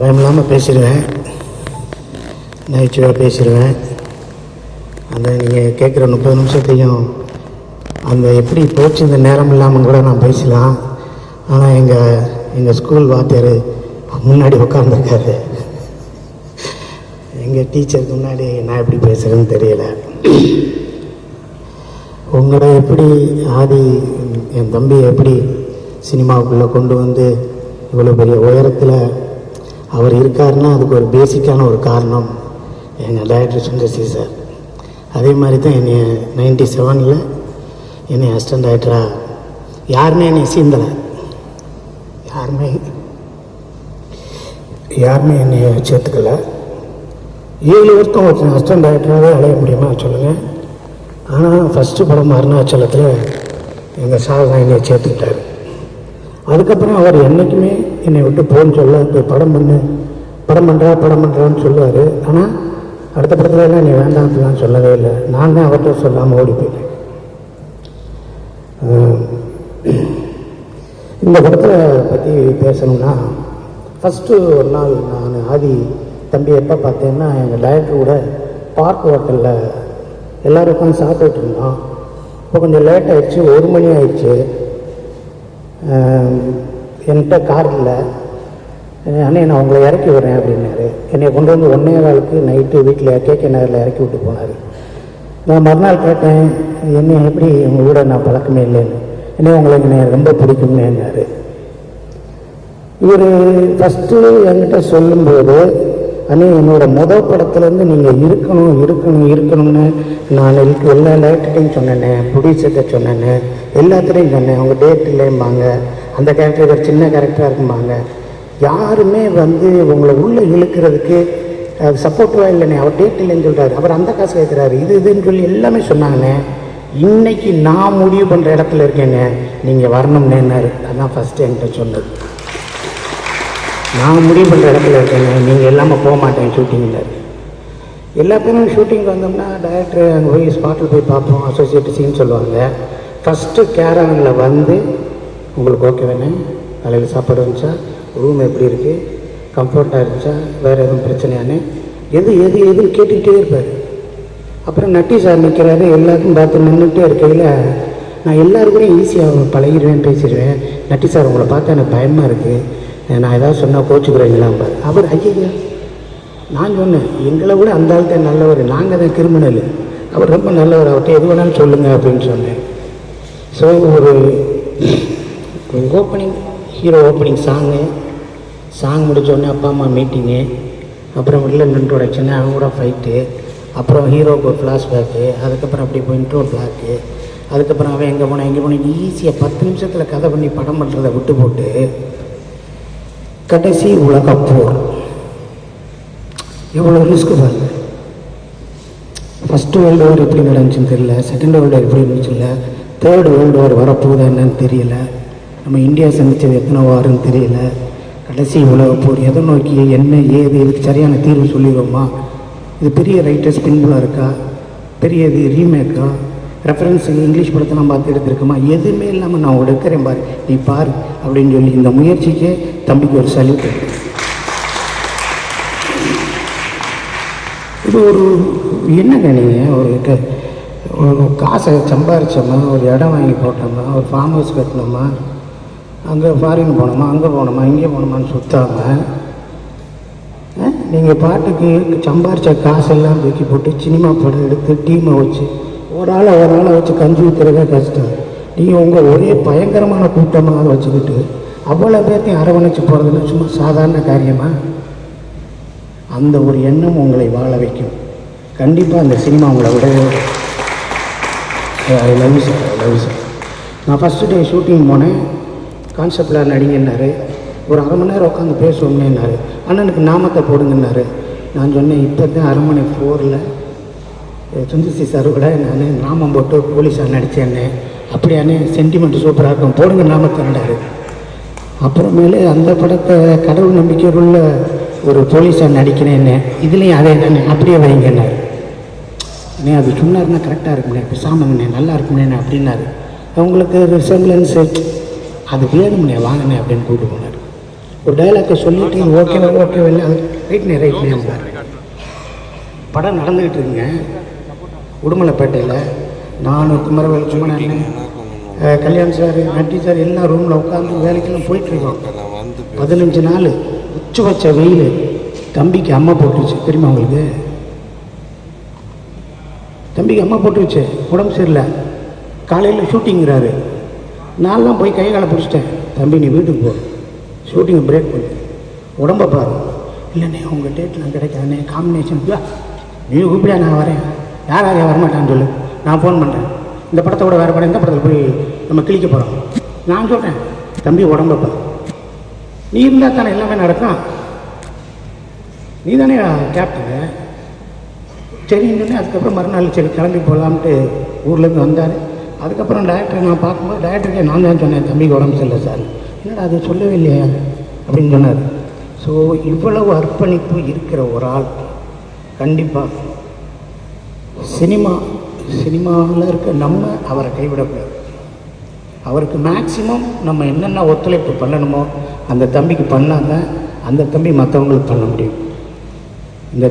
பயமில்லாமல் பேசிடுவேன். நகைச்சுவையாக பேசிடுவேன். அந்த நீங்கள் கேட்குற முப்பது நிமிஷத்தையும் அந்த எப்படி போச்சு இந்த நேரம் இல்லாமல் கூட நான் பேசலாம். ஆனால் எங்கள் எங்கள் ஸ்கூல் வாத்தியார் முன்னாடி உட்காந்துருக்காரு எங்கள் டீச்சருக்கு முன்னாடி நான் எப்படி பேசுகிறேன்னு தெரியல. உங்களை எப்படி ஆதி என் தம்பியை எப்படி சினிமாவுக்குள்ளே கொண்டு வந்து இவ்வளோ பெரிய உயரத்தில் அவர் இருக்காருன்னா அதுக்கு ஒரு பேசிக்கான ஒரு காரணம் எங்கள் டைரக்டர் சுந்தர்சி சார். அதே மாதிரி தான் என்னை நைன்டி செவனில் என்னை அசிஸ்டன்ட் டைரக்டராக யாருமே என்னை சீந்தலை யாருமே யாருமே என்னை சேர்த்துக்கலை. ஏழு வருஷம் ஒருத்தன் அசிஸ்டன்ட் டைரக்டராகவே அலைய முடியுமா சொல்லுங்கள் ஆனால் ஃபஸ்ட்டு படம் அருணாச்சலத்தில் எங்கள் சார் தான் என்னை சேர்த்துக்கிட்டார். அதுக்கப்புறம் அவர் என்றைக்குமே என்னை விட்டு போன்னு சொல்ல போய் படம் பண்ணு படம் பண்ணுறா படம் பண்ணுறான்னு சொல்லுவார். ஆனால் அடுத்த படத்துல எல்லாம் நீ வேண்டாம் அப்படிலாம் சொல்லவே இல்லை. நான் தான் அவர்கிட்ட சொல்லாமல் ஓடி போயிட்டேன். இந்த படத்தை பற்றி பேசணும்னா ஃபஸ்ட்டு ஒரு நாள் நான் ஆதி தம்பி எப்போ பார்த்தேன்னா எங்கள் டைரக்டர் கூட பார்க் ஹோட்டலில் எல்லோரும் உட்காந்து சாப்பிட்டுட்டு இருந்தோம். இப்போ கொஞ்சம் லேட் ஆயிடுச்சு ஒரு மணி ஆயிடுச்சு. என்கிட்ட கார் இல்லை. அண்ணே நான் உங்களை இறக்கி விடுறேன் அப்படின்னாரு. என்னை கொண்டு வந்து ஒன்றே காலுக்கு நைட்டு வீட்டில் கேகே நகரில் இறக்கி விட்டு போனார். நான் மறுநாள் கேட்டேன் என்ன எப்படி உங்கள் கூட நான் பழக்கமே இல்லைன்னு? என்ன உங்களுக்கு என்னை ரொம்ப பிடிக்கும்னேன்னாரு இவர் ஃபஸ்ட்டு என்கிட்ட சொல்லும்போது அண்ணே என்னோட முதல் படத்துலேருந்து நீங்கள் இருக்கணும் இருக்கணும் இருக்கணும்னு நான் இருக்கு எல்லா லேட்டரையும் சொன்னேன் ப்ரொடியூசர்கிட்ட சொன்னேன் எல்லாத்துலேயும் சொன்னேன். அவங்க டேட் இல்லைம்பாங்க. அந்த கேரக்டர் ஒரு சின்ன கேரக்டராக இருக்கும்பாங்க. யாருமே வந்து உங்களை உள்ளே இழுக்கிறதுக்கு அது சப்போர்ட்டிவாக இல்லைண்ணே அவர் டேட் இல்லைன்னு சொல்கிறாரு அவர் அந்த காசு கேட்குறாரு இது இதுன்னு சொல்லி எல்லாமே சொன்னாங்கண்ணே இன்னைக்கு நான் முடிவு பண்ணுற இடத்துல இருக்கேங்க. நீங்கள் வரணும்னேன்னாரு அதான் ஃபஸ்ட்டு என்கிட்ட சொன்னது. நான் முடிவு பண்ணுற இடத்துல இருக்கேங்க. நீங்கள் எல்லாமே போக மாட்டேன் ஷூட்டிங்கில் எல்லா பேரும் ஷூட்டிங் வந்தோம்னா டைரக்டர் அங்கே போய் ஸ்பாட்டில் போய் பார்ப்போம். அசோசியேட் சீன் சொல்லுவாங்க. ஃபஸ்ட்டு கேரவனில் வந்து உங்களுக்கு ஓகே வேணே காலையில் சாப்பாடு வந்துச்சா? ரூம் எப்படி இருக்குது கம்ஃபர்ட்டாக இருந்துச்சா? வேறு எதுவும் பிரச்சனையானே? எது எது எதுன்னு கேட்டுக்கிட்டே இருப்பார். அப்புறம் நட்டி சார் நிற்கிறாரு எல்லாருக்கும் பார்த்து நின்றுட்டே இருக்கையில் நான் எல்லாருக்கூடையும் ஈஸியாக பழகிடுவேன் பேசிடுவேன். நட்டி சார் உங்களை பார்த்தா எனக்கு பயமாக இருக்குது நான் ஏதாவது சொன்னால் கோச்சுக்கிறீங்களாம்பார் அவர் ஐயா நான் சொன்னேன் எங்களை விட அந்த ஆள் தான் நல்லவர் நாங்கள் தான் கிரிமினல். அவர் ரொம்ப நல்லவர் அவர்கிட்ட எது வேணாலும் சொல்லுங்கள் அப்படின்னு சொன்னேன். ஸோ ஒரு opening hero opening song song முடித்தோடனே அப்பா அம்மா மீட்டிங்கு அப்புறம் வில்லன் இன்ட்ரோடக்ஷனு அவங்க கூட ஃபைட்டு அப்புறம் ஹீரோவுக்கு ஒரு ஃப்ளாஷ்பேக்கு அதுக்கப்புறம் அப்படி போய் இன்ட்ரோ பிளாக்கு அதுக்கப்புறம் அவன் எங்கே போனான் எங்கே போனால் ஈஸியாக பத்து நிமிஷத்தில் கதை பண்ணி படம் பண்ணுறதை விட்டு போட்டு கடைசி உலக போர். எவ்வளோ ரிஸ்க் பாருங்க. ஃபஸ்ட்டு வேர்ல்டு வார் எப்படி நடந்துச்சுன்னு தெரியல. செகண்ட் வேர்ல்டு வார் எப்படி இருந்துச்சு இல்லை தேர்ட் வேர்ல்டு வார் வரப்போகுதா என்னன்னு தெரியல. நம்ம இந்தியா சந்தித்தது எத்தனை வாருன்னு தெரியல. கடைசி உலகப்போர் எதை நோக்கி என்ன ஏது இதுக்கு சரியான தீர்வு சொல்லிடுவோமா? இது பெரிய ரைட்டர்ஸ் பின்புலாக இருக்கா? பெரிய இது ரீமேக்கா ரெஃபரன்ஸ் இங்கிலீஷ் படத்தெல்லாம் பார்த்து எடுத்திருக்கோமா? எதுவுமே இல்லாமல் நான் எடுக்கிறேன் பாரு. நீ பாரு அப்படின்னு சொல்லி இந்த முயற்சிக்கே தம்பிக்கு ஒரு சல்யூட் இது ஒரு என்னங்க நீங்கள் ஒரு க- ஒரு காசை சம்பாரிச்சோமா? ஒரு இடம் வாங்கி போட்டோமா? ஒரு ஃபார்ம் ஹவுஸ் கட்டினோமா? அங்கே ஃபாரின் போனோமா அங்கே போனோமா இங்கே போனோமான்னு சுத்தாமல் நீங்கள் பாட்டுக்கு சம்பாரித்த காசெல்லாம் தூக்கி போட்டு சினிமா படம் எடுத்து டீமை வச்சு ஒரு ஆளை ஒரு ஆளை வச்சு கஞ்சி ஊற்றுறதே கஷ்டம். நீங்கள் உங்கள் ஒரே பயங்கரமான கூட்டமாக வச்சுக்கிட்டு அவ்வளோ பேர்த்தையும் அரவணைச்சு போகிறதுன்னு சும்மா சாதாரண காரியமாக அந்த ஒரு எண்ணம் உங்களை வாழ வைக்கும். கண்டிப்பாக அந்த சினிமா உங்களை விடவே I love sir I love sir நான் ஃபஸ்ட்டு டே ஷூட்டிங் போனேன். கான்செப்டில் நடிங்கன்னாரு. ஒரு அரை மணி நேரம் உட்காந்து பேசுவோம்னேன்னாரு அண்ணனுக்கு நாமத்தை போடுங்கன்னாரு. நான் சொன்னேன் இப்போ தான் அரண்மனை ஃபோரில் சுந்தசி சார் கூட நான் நாமம் போட்டு போலீஸாக நடித்தேன்னு அப்படியானே சென்டிமெண்ட் சூப்பராக இருக்கும். போடுங்க நாமத்தைன்றாரு அப்புறமேலே அந்த படத்தை கடவுள் நம்பிக்கையுள்ள ஒரு போலீஸாக நடிக்கிறேன்னு இதுலேயும் அதே தானே அப்படியே வைங்கன்னாரு. அண்ணே அது சொன்னார்னா கரெக்டாக இருக்குண்ணே பேசாமங்கண்ணே நல்லா இருக்குண்ணே அப்படின்னாரு அவங்களுக்கு ரிசம்பிளன்ஸு அது வேணும்ண்ணே வாங்கண்ணே அப்படின்னு கூப்பிட்டு போனார். ஒரு டைலாக்கை சொல்லிட்டு ஓகே ஓகே இல்லை ரைட்னே ரைட்னே படம் நடந்துக்கிட்டு இருக்குங்க. உடுமலைப்பேட்டையில் நானும் குமரவேல் குமரன் கல்யாண் சார் நட்டி சார் எல்லாம் ரூமில் உட்காந்து வேலைக்கெல்லாம் போயிட்டுருக்கோம் பதினஞ்சு நாள் உச்சி வச்ச வெயில். தம்பிக்கு அம்மா போட்டுருச்சு. தெரியுமா உங்களுக்கு? தம்பிக்கு அம்மா போட்டுருச்சு. உடம்பு சரியில்லை. காலையில் ஷூட்டிங்கிறாரு நான்லாம் போய் கை காலை பிடிச்சிட்டேன். தம்பி நீ வீட்டுக்கு போ. ஷூட்டிங்கை பிரேக் பண்ணு. உடம்பை பாரு. இல்லைண்ணே உங்கள் டேட்லாம் கிடைக்காதுண்ணே. காம்பினேஷன் நீ கூப்பிடா நான் வரேன். யார் யார் வரமாட்டான்னு சொல்லு. நான் ஃபோன் பண்ணுறேன் இந்த படத்தை வேறு படம் இந்த படத்தில் போய் நம்ம கிழிக்க போகிறோம் நான் சொல்கிறேன் தம்பி உடம்பை பாரு. நீ இருந்தால் தானே எல்லாமே நடக்கும். நீ தானே கேப்டனு சரின்னு அதுக்கப்புறம் மறுநாள் சரி கிளம்பி போகலாம்ட்டு ஊர்லேருந்து வந்தார். அதுக்கப்புறம் டேரக்டரை நான் பார்க்கும்போது டேரக்டருக்கே நான் தான் சொன்னேன் தம்பிக்கு உடம்பு சரியில்லை சார். என்னடா அது சொல்லவே இல்லையா அப்படின்னு சொன்னார். ஸோ இவ்வளவு அர்ப்பணிப்பு இருக்கிற ஒரு ஆள் கண்டிப்பாக சினிமா சினிமாவில் இருக்க நம்ம அவரை கைவிடக்கூடாது. அவருக்கு மேக்சிமம் நம்ம என்னென்ன ஒத்துழைப்பு பண்ணணுமோ அந்த தம்பிக்கு பண்ணாங்க அந்த தம்பி மற்றவங்களுக்கு பண்ண முடியும். இந்த